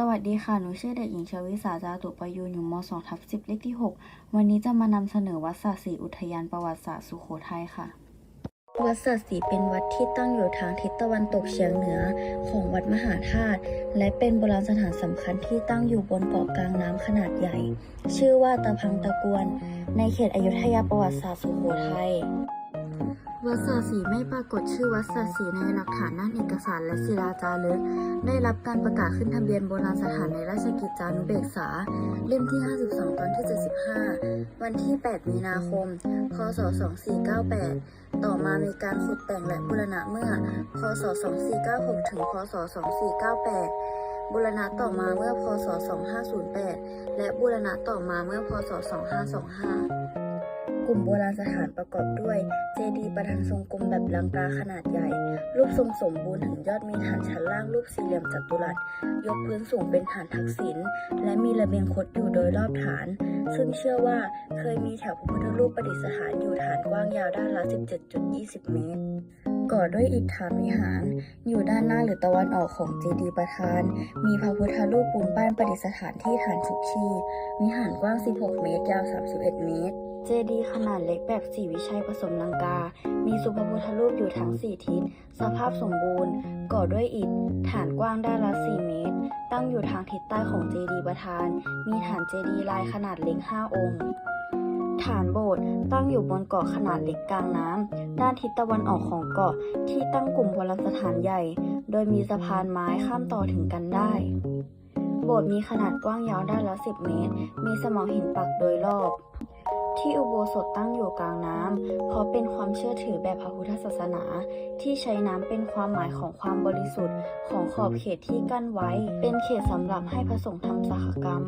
สวัสดีค่ะ หนูชื่อเด็กหญิงชวิสาจาตุประยูนอยู่ม 2 ทับ10เลขที่ 6 วันนี้จะมานำเสนอวัดสาสีอุทยานประวัติศาสตร์สุโขทัยค่ะ วัดสาสีเป็นวัดที่ตั้งอยู่ทางทิศตะวันตกเฉียงเหนือของวัดมหาธาตุและเป็นโบราณสถานสำคัญที่ตั้งอยู่บนเกาะกลางน้ำขนาดใหญ่ ชื่อว่าตะพังตะกวน ในเขตอยุธยาประวัติศาสตร์สุโขทัย วัดสาสีไม่ปรากฏชื่อวัดสาสีในหลักฐานด้านเอกสารและศิลาจารึก ได้รับการประกาศขึ้นทะเบียนโบราณสถานในราชกิจจานุเบกษา เล่มที่ 52 ตอนที่ 75 วันที่ 8 มีนาคม พศ 2498 ต่อมามีการขุดแต่งและบูรณะเมื่อ พศ 2496 ถึง พศ 2498บูรณะต่อมาเมื่อพศ 2508 และบูรณะต่อมาเมื่อพศ 2525 กลุ่มโบราณสถานประกอบด้วย เจดีย์ประธานทรงกลมแบบลังกาขนาดใหญ่ รูปทรงสมบูรณ์ถึงยอดมีฐานชั้นล่างรูปสี่เหลี่ยมจัตุรัส ยกพื้นสูงเป็นฐานทักษิณ และมีระเบียงคดอยู่โดยรอบฐาน ซึ่งเชื่อว่าเคยมีแถวพระพุทธรูปประดิษฐานอยู่ฐานกว้างยาวด้านละ 17.20 เมตรก่อด้วยอิฐฐานวิหาร อยู่ด้านหน้าหรือตะวันออกของเจดีย์ประธาน มีพระพุทธรูปปูนปั้นประดิษฐานที่ฐานชุกชีวิหารกว้าง 16 เมตร ยาว 31 เมตร เจดีย์ขนาดเล็กแบบสีวิชัยผสมลังกา มีสุพระพุทธรูปอยู่ทั้ง4ทิศ สภาพสมบูรณ์ ก่อด้วยอิฐ ฐานกว้างด้านละ 4 เมตร ตั้งอยู่ทางทิศใต้ของเจดีย์ประธาน มีฐานเจดีย์ลายขนาดเล็ก 5 องค์ ฐานโบสถ์ตั้งอยู่บนเกาะขนาดเล็กกลางน้ำ ด้านทิศตะวันออกของเกาะที่ตั้งกลุ่มโบราณสถานใหญ่ โดยมีสะพานไม้ข้ามต่อถึงกันได้โบสถ์มีขนาดกว้างยาวด้านละ 10 เมตร มีสมอหินปักโดยรอบ ที่อุโบสถตั้งอยู่กลางน้ำ เพราะเป็นความเชื่อถือแบบพระพุทธศาสนา ที่ใช้น้ำเป็นความหมายของความบริสุทธิ์ ของขอบเขตที่กั้นไว้ เป็นเขตสำหรับให้พระสงฆ์ทำสักกรรม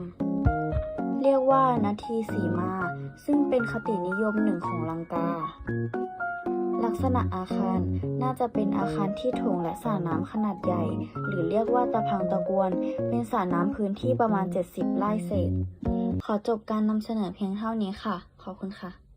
เรียกว่านาทีสีมา ซึ่งเป็นคตินิยมหนึ่งของลังกาลักษณะอาคารน่าจะเป็นอาคารที่โถงและสระน้ำขนาดใหญ่ หรือเรียกว่าตะพังตะกวน เป็นสระน้ำพื้นที่ประมาณ 70 ไร่เศษ ขอจบการนำเสนอเพียงเท่านี้ค่ะ ขอบคุณค่ะ